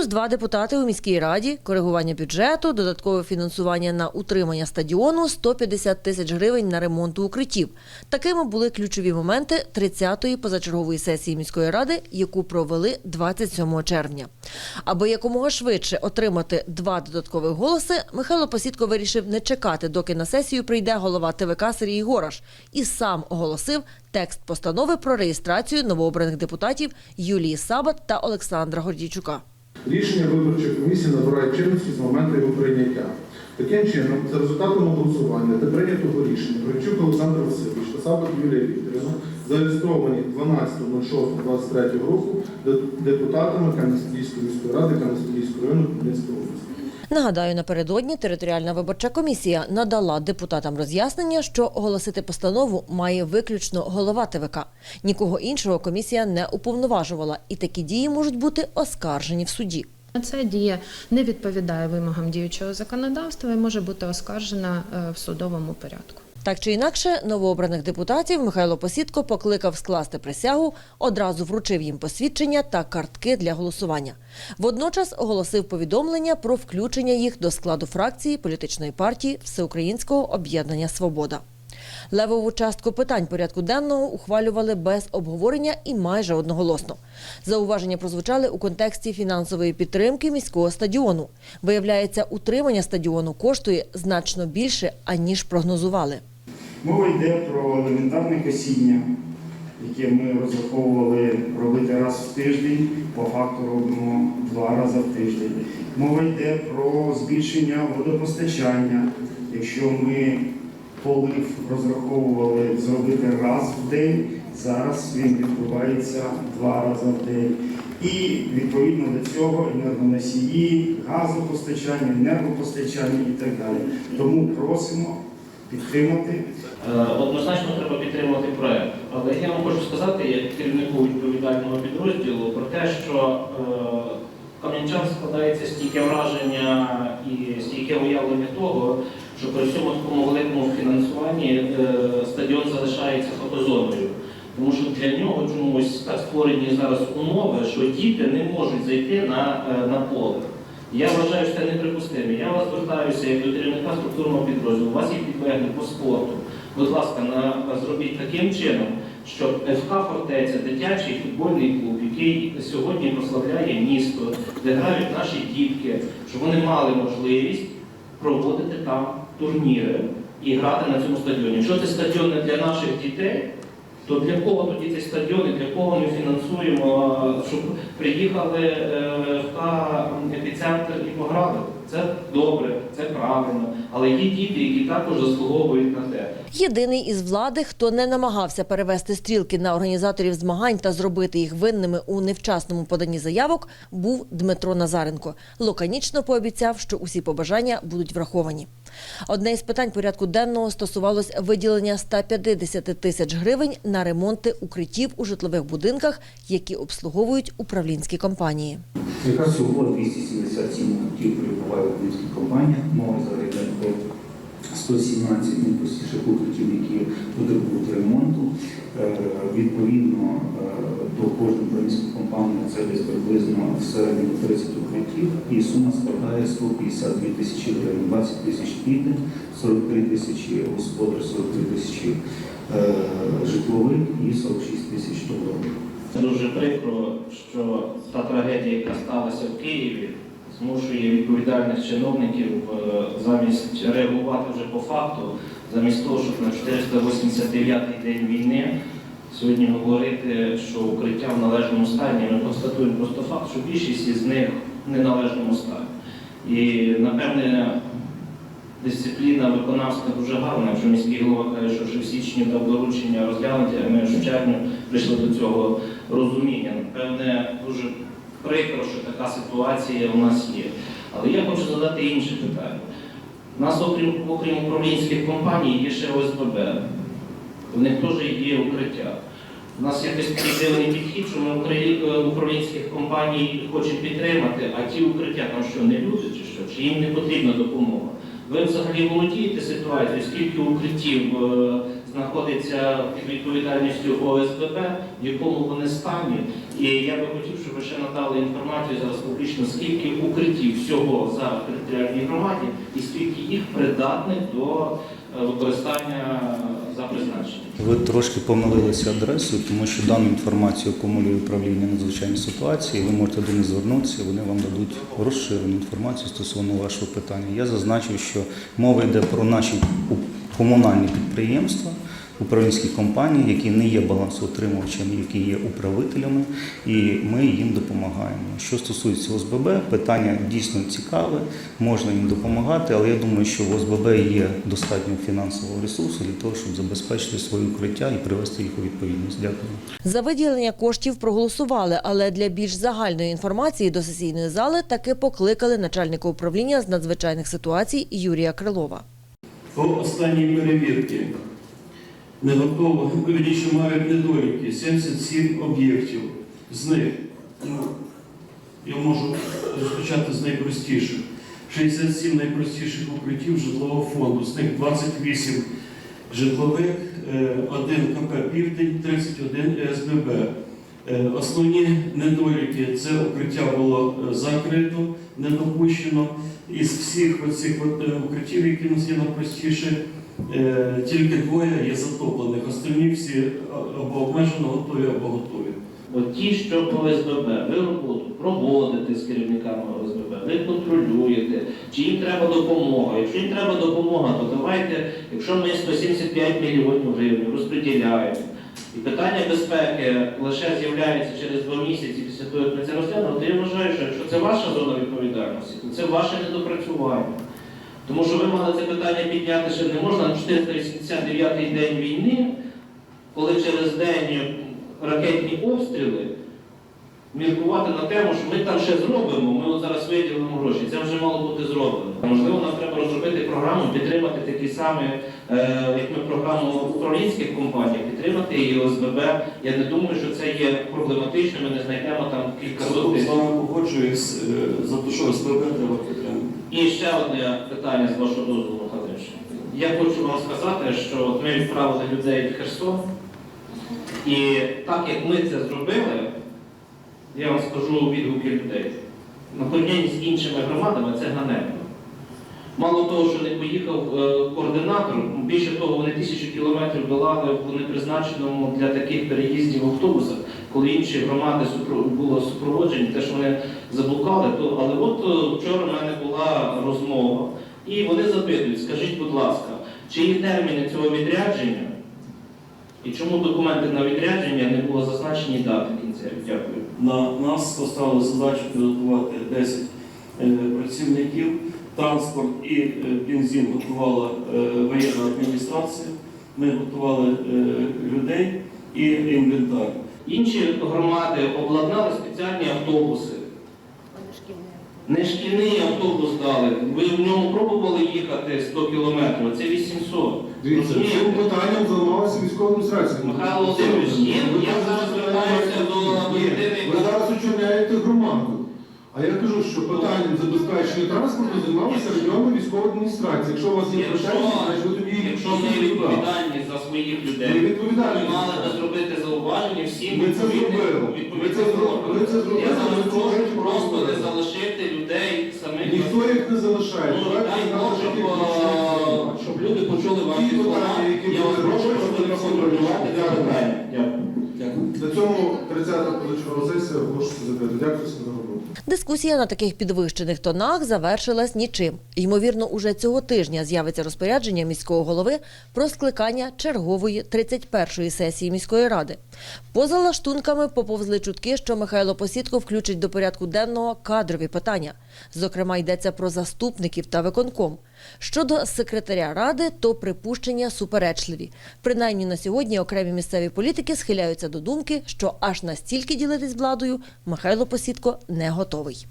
Плюс два депутати у міській раді, коригування бюджету, додаткове фінансування на утримання стадіону, 150 тисяч гривень на ремонт укриттів. Такими були ключові моменти 30-ї позачергової сесії міської ради, яку провели 27 червня. Аби якомога швидше отримати два додаткових голоси, Михайло Посідко вирішив не чекати, доки на сесію прийде голова ТВК Сергій Гораш, і сам оголосив текст постанови про реєстрацію новообраних депутатів Юлії Сабат та Олександра Гордійчука. Рішення виборчої комісії набирає чинності з моменту його прийняття. Таким чином, за результатами голосування та прийнятого рішення Гречук Олександр Васильович та Сабат Юлія Вікторівна зареєстровані 12.06.23 року депутатами Кам'янської міської ради Кам'янського району Хмельницької області. Нагадаю, напередодні територіальна виборча комісія надала депутатам роз'яснення, що оголосити постанову має виключно голова ТВК. Нікого іншого комісія не уповноважувала, і такі дії можуть бути оскаржені в суді. Ця дія не відповідає вимогам діючого законодавства і може бути оскаржена е, в судовому порядку. Так чи інакше, новообраних депутатів Михайло Посідко покликав скласти присягу, одразу вручив їм посвідчення та картки для голосування. Водночас оголосив повідомлення про включення їх до складу фракції політичної партії Всеукраїнського об'єднання Свобода. Левову частку питань порядку денного ухвалювали без обговорення і майже одноголосно. Зауваження прозвучали у контексті фінансової підтримки міського стадіону. Виявляється, утримання стадіону коштує значно більше, аніж прогнозували. Мова йде про елементарне косіння, яке ми розраховували робити раз в тиждень, по факту робимо два рази в тиждень. Мова йде про збільшення водопостачання. Якщо ми полив розраховували зробити раз в день, зараз він відбувається два рази в день. І відповідно до цього енергоносії, газопостачання, енергопостачання і так далі. Тому просимо підтримати Е, Однозначно треба підтримувати проект. Але я вам хочу сказати, як керівнику відповідального підрозділу, про те, що е, кам'янчан складається стільки враження і стільки уявлення того, що при всьому такому великому фінансуванні е, стадіон залишається фотозоною. Тому що для нього чомусь так створені зараз умови, що діти не можуть зайти на, е, на поле. Я вважаю, що це неприпустимо. Я вас звертаюся як до керівника структурного підрозділу. У вас є підлеглі по спорту. Будь ласка, на, зробіть таким чином, щоб ФК Фортеця, дитячий футбольний клуб, який сьогодні прославляє місто, де грають наші дітки, щоб вони мали можливість проводити там турніри і грати на цьому стадіоні. Якщо це стадіон не для наших дітей, то для кого тоді цей стадіон і для кого ми фінансуємо, щоб приїхали е, та епіцентр і пограли? Це добре, це правильно. Але є діти, які також заслуговують на те. Єдиний із влади, хто не намагався перевести стрілки на організаторів змагань та зробити їх винними у невчасному поданні заявок, був Дмитро Назаренко. Лаконічно пообіцяв, що усі побажання будуть враховані. Одне із питань порядку денного стосувалось виділення 150 тисяч гривень на ремонти укриттів у житлових будинках, які обслуговують управлінські компанії. Якраз всього 277 укриттів перебуває в управлінській компанії. Мова про 117 найпростіших укриттів, які потребують ремонту. Е, Відповідно е, до кожної української компанії це десь приблизно в середньому 30 укриттів, і сума складає 152 тисячі гривень, 20 тисяч діти, 43 тисячі господар, 43 тисячі е, житлових і 46 тисяч трудових. Дуже прикро, що та трагедія, яка сталася в Києві, змушує відповідальних чиновників е, замість реагувати вже по факту, замість того, щоб на 489-й день війни сьогодні говорити, що укриття в належному стані. Ми констатуємо просто факт, що більшість із них в неналежному стані. І напевне. Дисципліна виконавська дуже гарна, якщо міський голова каже, що вже в січні дав доручення розглянути, а ми вже в червні прийшли до цього розуміння. Напевне, дуже прикро, що така ситуація у нас є. Але я хочу задати інше питання. У нас, окрім, окрім управлінських компаній, є ще ОСББ. У них теж є укриття. У нас якось такий дивний підхід, що ми е, управлінських компаній хочемо підтримати, а ті укриття там що не люди чи що, чи їм не потрібна допомога. Ви взагалі володієте ситуацією, скільки укриттів е, знаходиться під відповідальністю ОСББ, в якому вони стані. І я би хотів, щоб ви ще надали інформацію зараз публічно, скільки укриттів всього в територіальній громаді і скільки їх придатних до е, використання за призначенням. Ви трошки помилилися адресою, тому що дану інформацію акумулює управління надзвичайної ситуації. Ви можете до них звернутися, вони вам дадуть розширену інформацію стосовно вашого питання. Я зазначив, що мова йде про наші комунальні підприємства, управлінські компанії, які не є балансоутримувачами, які є управителями, і ми їм допомагаємо. Що стосується ОСББ, питання дійсно цікаве, можна їм допомагати, але я думаю, що в ОСББ є достатньо фінансового ресурсу для того, щоб забезпечити своє укриття і привести їх у відповідність. Дякую. За виділення коштів проголосували, але для більш загальної інформації до сесійної зали таки покликали начальника управління з надзвичайних ситуацій Юрія Крилова. По останній перевірці не готово, вірніше мають недоліки, 77 об'єктів. З них, ну, я можу розпочати з найпростіших. 67 найпростіших укриттів житлового фонду, з них 28 житлових, 1 КП Південь, 31 СББ. Е, Основні недоліки це укриття було е, закрито, не допущено. Із всіх оцих е, укриттів, які у нас є найпростіше, тільки двоє є затоплених. Остальні всі або обмежено готові, або готові. От ті, що по ОСББ, ви роботу проводите з керівниками ОСББ, ви контролюєте, чи їм треба допомога. Якщо їм треба допомога, то давайте, якщо ми 175 мільйонів гривень розподіляємо, і питання безпеки лише з'являється через два місяці після того, як ми це розглянули, то я вважаю, що якщо це ваша зона відповідальності, то це ваше недопрацювання. Тому що ви мали це питання підняти ще не можна на 489-й день війни, коли через день ракетні обстріли, міркувати на тему, що ми там ще зробимо, ми от зараз виділимо гроші. Це вже мало бути зроблено. Можливо, нам треба розробити програму, підтримати такі самі, е, як ми програму управлінських компаній, підтримати і ОСББ. Я не думаю, що це є проблематично, ми не знайдемо там кілька З сотень. вами погоджуюсь е, за те, що СББ треба підтримати. І ще одне питання з вашого дозволу, Михайлович. Я хочу вам сказати, що от ми відправили людей в Херсон, і так як ми це зробили, я вам скажу відгуки людей. На порівнянні з іншими громадами це ганебно. Мало того, що не поїхав е, координатор, більше того, вони тисячу кілометрів долали в непризначеному для таких переїздів автобусах, коли інші громади було супроводжені, те, що вони заблукали, то але от е, вчора в мене була розмова, і вони запитують, скажіть, будь ласка, чи є терміни цього відрядження? І чому документи на відрядження не було зазначені дати кінцеві? Дякую. На нас поставили задачу підготувати 10 е, працівників. Транспорт і е, бензин готувала е, воєнна адміністрація. Ми готували людей і інвентар. Інші громади обладнали спеціальні автобуси. Не шкільний автобус дали. Ви в ньому пробували їхати 100 кілометрів, це 800. Дивіться, цим питанням займалася військова адміністрація. Михайло Володимирович, є? Очерняєте громаду. А я кажу, що питанням забезпечення транспорту займалася районна військова адміністрація. Якщо у вас є Якщо, претензії, значить ви тоді якщо ми туди. відповідальні за своїх Ми людей, відповідальні. ми мали би зробити зауваження всім Ми це відповідним- зробили. відповідним Ми це зробили. Ми це зробили. Я зараз Ми це прошу зробили. просто не залишити людей самих. Ніхто їх не залишає. Ну, Давайте дай знати, що щоб, люди почули Ті ваші слова. питання, які Я вас були прошу, щоб вони проконтролювати це питання. На цьому 30-та позачергова сесія оголошується закритою. Дякую за роботу. Дискусія на таких підвищених тонах завершилась нічим. Ймовірно, уже цього тижня з'явиться розпорядження міського голови про скликання чергової 31-ї сесії міської ради. Поза лаштунками поповзли чутки, що Михайло Посідко включить до порядку денного кадрові питання. Зокрема, йдеться про заступників та виконком. Щодо секретаря ради, то припущення суперечливі. Принаймні на сьогодні окремі місцеві політики схиляються до думки, що аж настільки ділитись владою Михайло Посідко не готовий.